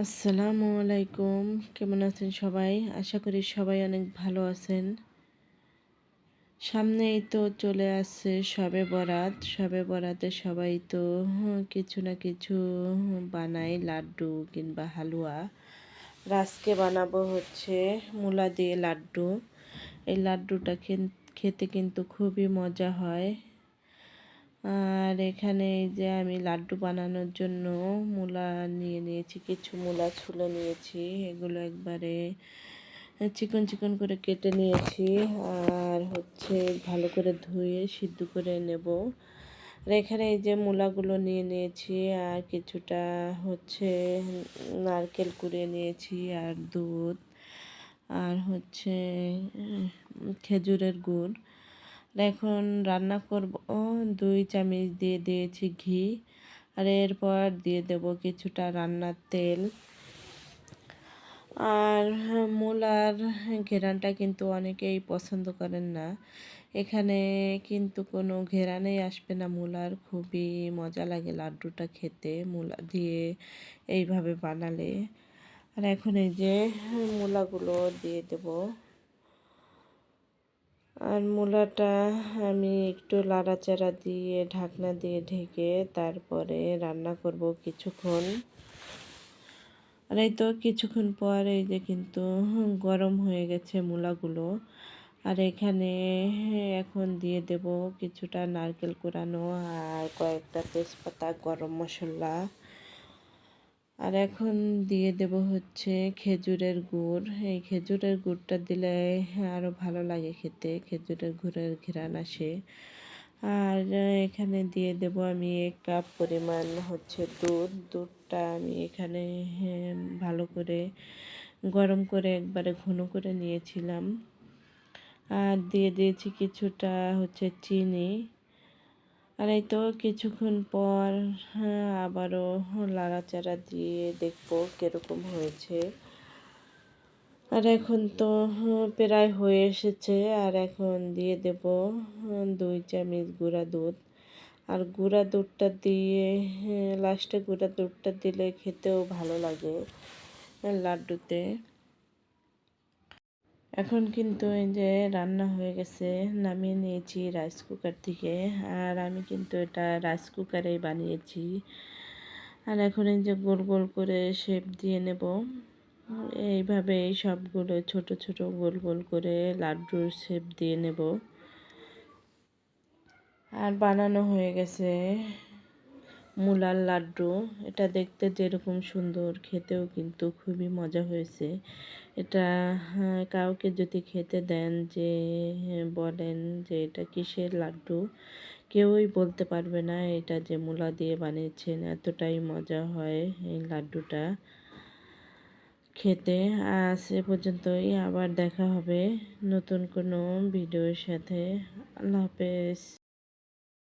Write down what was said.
আসসালামু আলাইকুম। কেমন আছেন সবাই? আশা করি সবাই অনেক ভালো আছেন। সামনেই তো চলে আসছে সবে বরাত। সবে বরাতে সবাই তো কিছু না কিছু বানায় লাড্ডু কিংবা হালুয়া। রাজকে বানাবো হচ্ছে মূলা দিয়ে লাড্ডু। এই লাড্ডুটা খেতে কিন্তু খুবই মজা হয়। আর এখানে এই যে আমি লাড্ডু বানানোর জন্য মূলা নিয়ে নিয়েছি, কিছু মূলা ছুলে নিয়েছি, এগুলো একবারে চিকন চিকন করে কেটে নিয়েছি আর হচ্ছে ভালো করে ধুয়ে সিদ্ধ করে নেব। আর এখানে এই যে মূলাগুলো নিয়ে নিয়েছি আর কিছুটা হচ্ছে নারকেল কুড়িয়ে নিয়েছি আর দুধ আর হচ্ছে খেজুরের গুড়। এখন রান্না করব। দুই চামচ দিয়ে দিয়েছি ঘি আর এরপর দিয়ে দেব কিছুটা রান্নার তেল। আর মূলার ঘেরানটা কিন্তু অনেকেই পছন্দ করেন না। এখানে কিন্তু কোনো ঘেরানেই আসবে না মূলার। খুবই মজা লাগে লাড্ডুটা খেতে মূলা দিয়ে এইভাবে বানালে। আর এখন এই যে মূলাগুলো দিয়ে দেবো। আর মূলাটা আমি একটু লাড়াচাড়া দিয়ে, ঢাকনা দিয়ে ঢেকে তারপরে রান্না করব কিছুক্ষণ। আর এই তো কিছুক্ষণ পর এই যে কিন্তু গরম হয়ে গেছে মূলাগুলো। আর এখানে এখন দিয়ে দেব কিছুটা নারকেল কোরানো আর কয়েকটা তেজপাতা, গরম মশলা। আর এখন দিয়ে দেব হচ্ছে খেজুরের গুড়। এই খেজুরের গুড়টা দিলে আরও ভালো লাগে খেতে খেজুরের গুড়ের ঘিরান আসে। আর এখানে দিয়ে দেব আমি এক কাপ পরিমাণ হচ্ছে দুধ। দুধটা আমি এখানে হ্যাঁ, ভালো করে গরম করে একবারে ঘন করে নিয়েছিলাম। আর দিয়ে দিয়েছি কিছুটা হচ্ছে চিনি। আর এই তো কিছুক্ষণ পর হ্যাঁ, আবারও লাড়াচাড়া দিয়ে দেখব কীরকম হয়েছে। আর এখন তো হ্যাঁ, প্রায় হয়ে এসেছে। আর এখন দিয়ে দেব হ্যাঁ, দুই চামচ গুঁড়া দুধ। আর গুঁড়া দুধটা দিয়ে লাস্টে গুঁড়া দুধটা দিলে খেতেও ভালো লাগে লাড্ডুতে। এখন কিন্তু এই যে রান্না হয়ে গেছে, নামিয়ে নিয়েছি রাইস কুকার থেকে। আর আমি কিন্তু এটা রাইস কুকারেই বানিয়েছি। আর এখন এই যে গোল গোল করে শেপ দিয়ে নেব। এইভাবে সবগুলো ছোট ছোট গোল গোল করে লাড্ডুর শেপ দিয়ে নেব। আর বানানো হয়ে গেছে। মূলার লাড্ডু এটা দেখতে যেরকম সুন্দর খেতেও কিন্তু খুবই মজা হয়েছে। এটা হ্যাঁ, কাউকে যদি খেতে দেন যে হ্যাঁ, বলেন যে এটা কিসের লাড্ডু কেউই বলতে পারবে না এটা যে মূলা দিয়ে বানিয়েছেন এতটাই মজা হয় এই লাড্ডুটা খেতে। আজ এ পর্যন্তই আবার দেখা হবে নতুন কোনো ভিডিওর সাথে। আল্লাহ হাফেজ।